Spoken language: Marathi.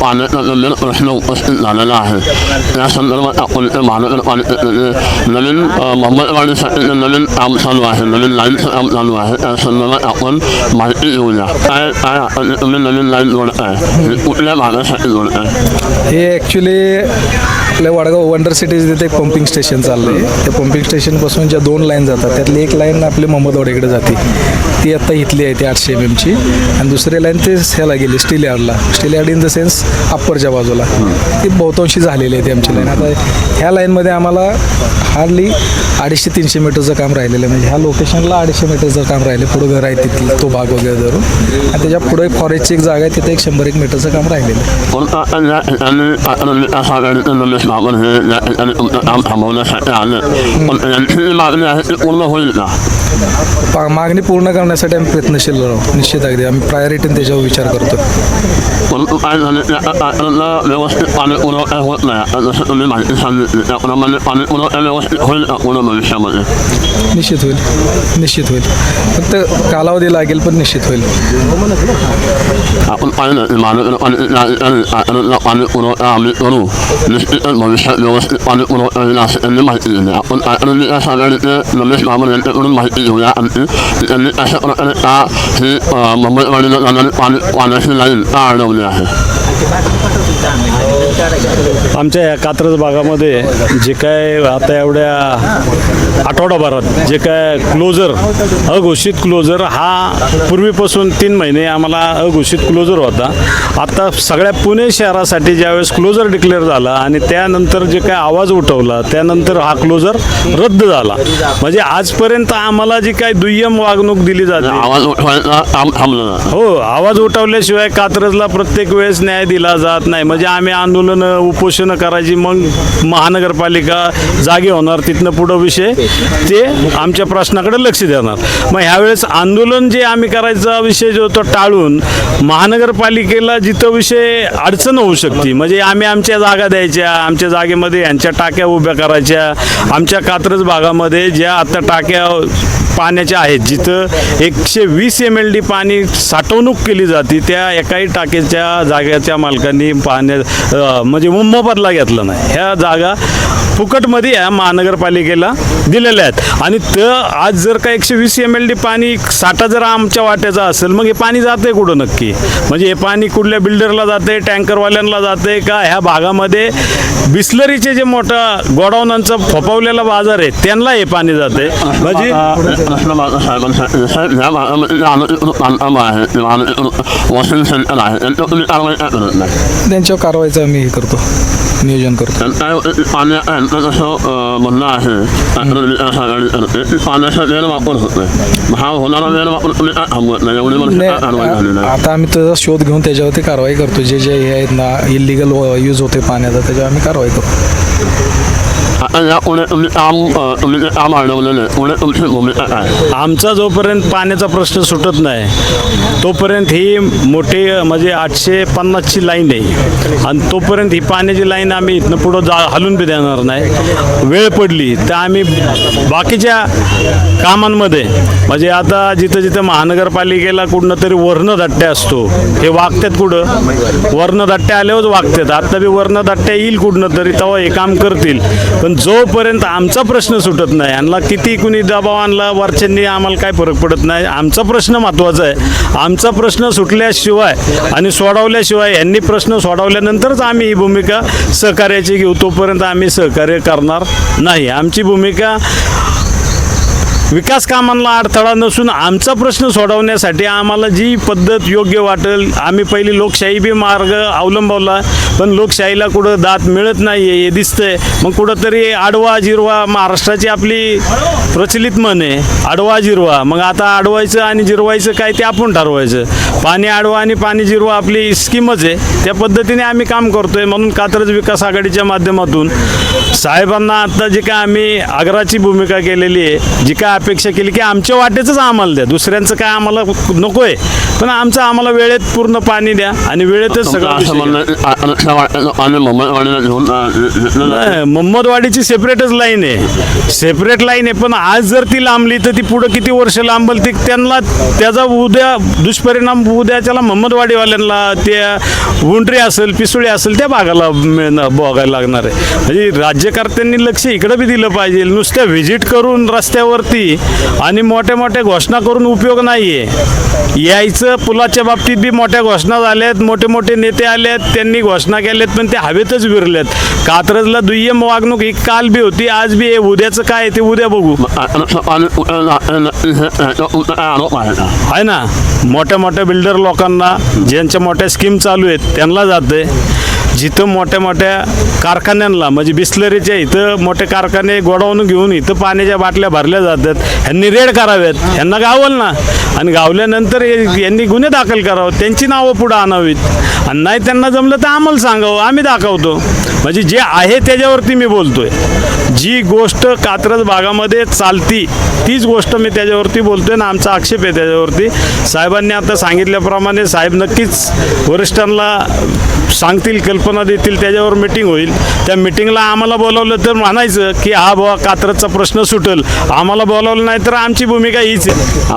पाण्याचा गंभीर प्रश्न उपस्थित झालेला आहे त्या संदर्भात आपण इथे महानगरपालिकेचे नवीन अ, मोहम्मदवाडीसाठी नवीन काम चालू आहे नवीन लाईनचं काम चालू आहे त्या संदर्भात आपण माहिती घेऊया काय काय आपण तुम्ही नवीन लाईन जोडताय हे कुठल्या भागासाठी जोडताय हे ॲक्च्युली आपल्या वडगाव वंडर सिटीज तिथे एक पंपिंग स्टेशन चाललं आहे त्या पंपिंग स्टेशनपासून ज्या दोन लाईन जातात त्यातली एक लाईन आपली मोहम्मदवाडीकडे जाते ती आत्ता इथली आहे ती आठशे एम एमची आणि दुसरी लाईन ते ह्याला गेली steel यार्डला steel yard in the sense अप्परच्या बाजूला ती बहुतांशी झालेली आहे ती आमची लाईन आता ह्या लाईनमध्ये आम्हाला हार्डली अडीचशे तीनशे मीटरचं काम राहिलेलं आहे म्हणजे ह्या लोकेशनला अडीचशे मीटरचं काम राहिले पुढं घर आहे तिथलं तो भाग वगैरे धरून आणि त्याच्या पुढे फॉरेस्टची एक जागा आहे तिथे एक शंभर एक मीटरचं काम राहिलेलं आहे हे पूर्ण होईल का पा- मागणी पूर्ण करण्यासाठी आम्ही प्रयत्नशील राहू निश्चित अगदी आम्ही प्रायोरिटीने त्याच्यावर विचार करतो परंतु काय झालं व्यवस्थित पाणी पुरवठा होत नाही जसं तुम्ही माहिती सांगितली त्याप्रमाणे पाणी पुरवठा व्यवस्थित होईल का पूर्ण भविष्यामध्ये निश्चित होईल निश्चित होईल फक्त कालावधी लागेल पण निश्चित होईल आपण पाहिलं की महानगरपालिकेच्या पाणी पुरवठा आम्ही करू निश्चितच भविष्यात व्यवस्थित पाणी पुरवठा होईल असं त्यांनी माहिती दिली आपण कात्रज विकास आघाडीचे रमेश बाबर यांच्याकडून माहिती घेऊया आणखी त्यांनी अशा प्रकारे का ही मुंबईवाडीला जाणारी पाणी पाण्याची लाईन का अडवली आहे आमच्या या कात्रज भागामध्ये जे काय आता एवढ्या आठवडाभरात जे काय क्लोजर अघोषित क्लोजर हा पूर्वीपासून तीन महिने आम्हाला अघोषित क्लोजर होता. आता सगळ्या पुणे शहरासाठी ज्यावेळेस क्लोजर डिक्लेअर झाला आणि त्यानंतर जे काय आवाज उठवला त्यानंतर हा क्लोजर रद्द झाला. म्हणजे आजपर्यंत आम्हाला जी काय दुय्यम वागणूक दिली जाते. आवाज हो आवाज उठवल्याशिवाय कात्रजला प्रत्येक वेळेस न्याय दिला जात नाही. म्हणजे आम्ही आंदोलन उपोषणं करायची मग महानगरपालिका जागे होणार तिथनं पुढं विषय. ते आमच्या प्रश्नाकडे लक्ष देणार. मग ह्यावेळेस आंदोलन जे आम्ही करायचा विषय जो तो टाळून महानगरपालिकेला जिथं विषय अडचण होऊ शकते म्हणजे आम्ही आमच्या जागा द्यायच्या आमच्या जागेमध्ये यांच्या टाक्या उभ्या करायच्या आमच्या कात्रज भागामध्ये ज्या आता टाक्या पाण्याच्या आहेत जिथं एकशे वीस एम एल डी पाणी साठवणूक केली जाते त्या एकाही टाकेच्या जागेच्या मालकांनी पाण्या म्हणजे मोबदला घेतला नाही. ह्या जागा फुकटमध्ये या महानगरपालिकेला दिलेल्या आहेत. आणि त आज जर का एकशे वीस एम एल डी पाणी साठा जर आमच्या वाट्याचा असेल मग हे पाणी जाते कुठं नक्की? म्हणजे हे पाणी कुठल्या बिल्डरला जाते टँकरवाल्यांना जाते का? ह्या भागामध्ये बिस्लरीचे जे मोठं गोडाऊनांचा फोपावलेला बाजार आहे त्यांना हे पाणी जाते म्हणजे प्रश्न माझा त्यांच्यावर कारवाईचं आम्ही हे करतो. नियोजन करतो. म्हणणं आहे. पाण्याचा होतोय हा होणारा गैरवापर तुम्ही काय थांबवत नाही एवढी वर्ष काय कारवाई झाली नाही. आता आम्ही त्याचा शोध घेऊन त्याच्यावरती कारवाई करतो. जे जे हे आहेत ना इलिगल यूज होते पाण्याचा त्याच्यावर आम्ही कारवाई करतो. आमचा जोपर्यंत पाण्याचा प्रश्न सुटत नाही तोपर्यंत ही मोठी म्हणजे आठशे पन्नासची लाईन आहे. आणि तोपर्यंत ही पाण्याची लाईन आम्ही इथनं पुढं जा हलून बी देणार नाही. वेळ पडली. तर आम्ही बाकीच्या कामांमध्ये म्हणजे आता जिथं जिथं महानगरपालिकेला कुठनं तरी वर्णदाट्य असतो हे वागतात कुठं? वर्णदाट्य आल्यावर वागतात. आता बी वर्णदाट्य येईल कुठनं तरी तेव्हा हे काम करतील. पण जोपर्यंत आमचा प्रश्न सुटत नाही यांना किती कुणी दबाव आणला वरच्यांनी आम्हाला काय फरक पडत नाही आमचा प्रश्न महत्त्वाचा आहे. आमचा प्रश्न सुटल्याशिवाय आणि सोडवल्याशिवाय यांनी प्रश्न सोडवल्यानंतरच आम्ही ही भूमिका सहकार्याची घेऊ. तोपर्यंत आम्ही सहकार्य करणार नाही. आमची भूमिका विकास कामांना अडथळा नसून आमचा प्रश्न सोडवण्यासाठी आम्हाला जी पद्धत योग्य वाटेल आम्ही पहिली लोकशाही बी मार्ग अवलंबवला पण लोकशाहीला कुठं दात मिळत नाही आहे हे दिसतंय. मग कुठंतरी आडवा जिरवा महाराष्ट्राची आपली प्रचलित म्हण आहे आडवा जिरवा. मग आता आडवायचं आणि जिरवायचं काय ते आपण ठरवायचं. पाणी आडवा आणि पाणी जिरवा आपली स्कीमच आहे. त्या पद्धतीने आम्ही काम करतोय म्हणून कात्रज विकास आघाडीच्या माध्यमातून. साहेबांना आता जी काय आम्ही आग्राची भूमिका केलेली आहे जी काय अपेक्षा केली की आमच्या वाटेचंच आम्हाला द्या. दुसऱ्यांचं काय आम्हाला नको आहे पण आमचं आम्हाला वेळेत पूर्ण पाणी द्या आणि वेळेतच सगळं मोहम्मदवाडीची सेपरेटच लाईन आहे. सेपरेट लाईन आहे पण आज जर ती लांबली तर ती पुढं किती वर्ष लांबल ती त्यांना त्याचा उद्या दुष्परिणाम उद्याच्याला मोहम्मदवाडीवाल्यांना त्या उंडरी असेल पिसुळी असेल त्या भागाला बघायला लागणार आहे. म्हणजे राज्यकर्त्यांनी लक्ष इकडं बी दिलं पाहिजे. नुसत्या व्हिजिट करून रस्त्यावरती आणि मोठ्या मोठ्या घोषणा करून उपयोग नाही आहे यायचं पुलाच्या बाबतीत बी मोठ्या घोषणा झाल्यात मोठे मोठे नेते आलेत त्यांनी घोषणा केल्यात पण ते हवेतच विरलेत. कात्रजला दुय्यम वागणूक ही काल बी होती आज बी आहे. उद्याचं काय आहे ते उद्या बघू. आहे ना? मोठ्या मोठ्या बिल्डर लोकांना ज्यांच्या मोठ्या स्कीम चालू आहेत त्यांना जाते जिथं मोठ्या मोठ्या कारखान्यांना म्हणजे बिस्लरीच्या इथं मोठे कारखाने गोडाऊन घेऊन इथं पाण्याच्या बाटल्या भरल्या जातात. ह्यांनी रेड कराव्यात ह्यांना गावल ना. आणि गावल्यानंतर यांनी गुन्हे दाखल करावं त्यांची नावं पुढं आणावीत. आणि नाही त्यांना जमलं तर आम्हाला सांगावं. आम्ही दाखवतो. म्हणजे जे आहे त्याच्यावरती मी बोलतोय. जी गोष्ट कात्रज भागामध्ये चालती तीच गोष्ट मी त्याच्यावरती बोलतोय ना आमचा आक्षेप आहे त्याच्यावरती. साहेबांनी आता सांगितल्याप्रमाणे साहेब नक्कीच वरिष्ठांना सांगतील कल्पना देतील त्याच्यावर मिटिंग होईल. त्या मिटिंगला आम्हाला बोलावलं तर म्हणायचं की हा बुवा कात्रजचा प्रश्न सुटेल. आम्हाला बोलावलं नाही तर आमची भूमिका हीच आहे.